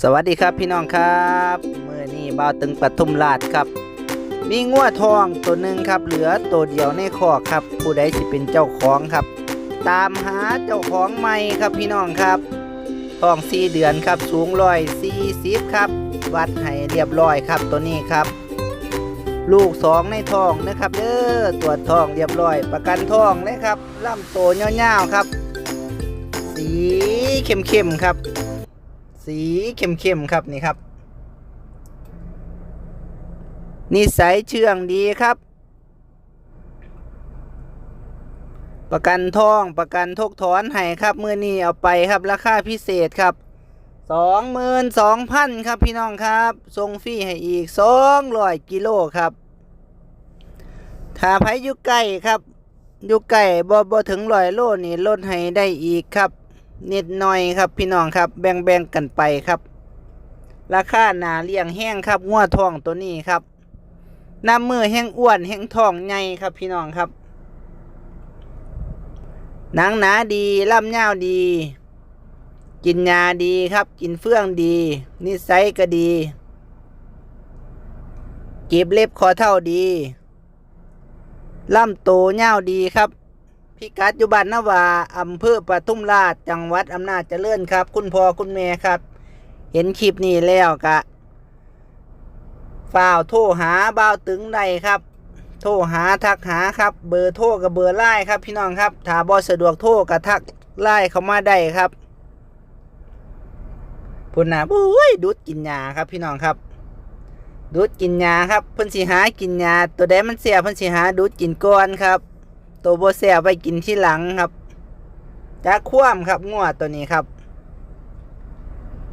สวัสดีครับพี่น้องครับเมื่อนี้บ่าวตึงปทุมราชครับ มีงัวทองตัวหนึ่งครับ เหลือตัวเดียวในคอกครับ ผู้ใดสิเป็นเจ้าของครับ ตามหาเจ้าของใหม่ครับพี่น้องครับทองสี่เดือนครับสูงร้อยสี่สิบครับ วัดให้เรียบร้อยครับตัวนี้ครับ ลูกสองในทองนะครับเด้อตัวจทองเรียบร้อย ประกันทองนะครับลำโตเงาวๆครับ สีเข้มๆครับ สีเข้มๆครับนี่ครับ นิสัยเชื่องดีครับ ประกันทองประกันทกถอนให้ครับมือนี้เอาไปครับราคาพิเศษครับสองหมื่นสองพันครับพี่น้องครับส่งฟรีให้อีกสองร้อยกิโลครับถ้าไผอยู่ใกล้ครับ อยู่ใกล้บ่บ่ถึงร้อยโลนี่ลดให้ได้อีกครับ นิดหน่อยครับพี่น้องครับแบ่งแบ่งๆกันไปครับ ราคาหนาเลี้ยงแห้งครับงัวทองตัวนี้ครับน้ำมือแห้งอ้วนแห้งทองใหญ่ครับพี่น้องครับหนังหนาดีล่ำยาดี กินยาดีครับ กินเฟื่องดี นิสัยก็ดีกีบเล็บคอเท่าดีล่ำโตเง่าดีครับ พิกัดอยู่บ้านนาวาอำเภอปทุมราชจังหวัดอำนาจเจริญครับ คุณพ่อคุณแม่ครับ เห็นคลิปนี้แล้วกะฝ่าวโทรหาบ่าวตึงได้ครับ โทรหาทักหาครับ เบอร์โทรกับเบอร์ไลน์ครับ พี่น้องครับถ้าบ่สะดวกโทรกับทักไลน์เข้ามาได้ครับพุ่นนะบุ้ยดูดกินยาครับพี่น้องครับ ดูดกินยาครับเพิ่นสิหากินยาตัวใดมันเสียเพิ่นสิหาดูดกินก่อนครับ ตัวโบเสียไปกินที่หลังครับจะคว่ำครับงวดตัวนี้ครับ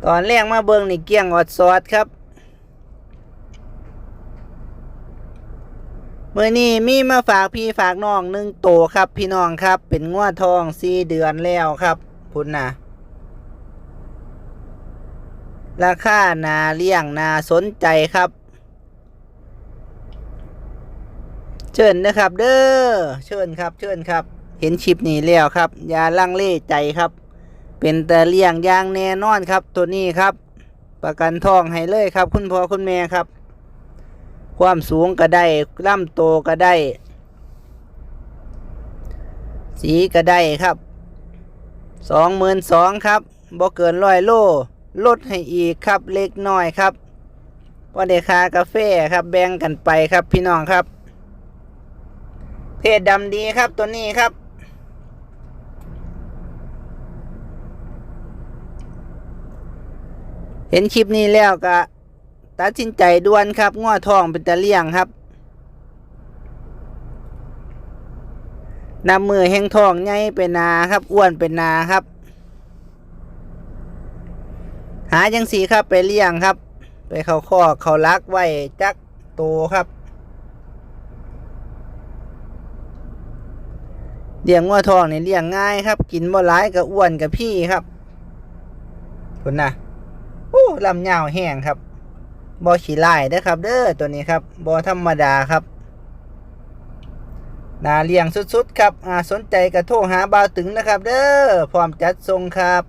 ตอนแรกมาเบิงนี่เกี้ยงอดซอดครับเมื่อนี้มีมาฝากพี่ฝากน้องหนึ่งโตวครับ พี่น้องครับ เป็นงวดทองสี่เดือนแล้วครับ พุ่นนะราคานาเลี้ยงนาสนใจครับ เชิญนะครับเด้อเชิญครับ เชิญครับ เห็นชิปนี้แล้วครับยาลังเล่ใจครับ เป็นแต่เลี้ยงยางแน่นอนครับ ตัวนี้ครับ ประกันทองให้เลยครับ คุณพ่อคุณแม่ครับ ความสูงก็ได้ล่ำโตก็ได้ สีก็ได้ครับสองหมื่นสองครับบ่เกินร้อยโลลดให้อีกครับเล็กน้อยครับพอได้คากาแฟครับแบ่งกันไปครับพี่น้องครับ เพศดำดีครับตัวนี้ครับ เห็นคลิปนี้แล้วก็ตัดสินใจด่วนครับง้อทองเป็นตะเลี่ยงครับนำมือแห้งทองใหญ่เป็นนาครับ อ้วนเป็นนาครับ หาจังสีครับไปเลี้ยงครับ ไปเขาข้อเขาลักไว้จักโตครับ เลี้ยงงัวทองนี่เลี้ยงง่ายครับ กินบ่หลายกับอ้วนกับพี่ครับคุณนะโอ้ลำยาวแห้งครับบ่ขี้ไล่เด้ครับ เด้อตัวนี้ครับบ่ธรรมดาครับนาเลี้ยงสุดๆครับอ่าสนใจก็โทรหาบ่าตึงนะครับ เด้อพร้อมจัดส่งครับ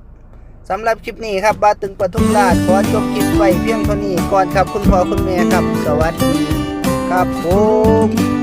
สำหรับคลิปนี้ครับบ่าตึงปทุมราชขอจบคลิปไว้เพียงเท่านี้ก่อนครับคุณพ่อคุณแม่ครับ สวัสดีครับผม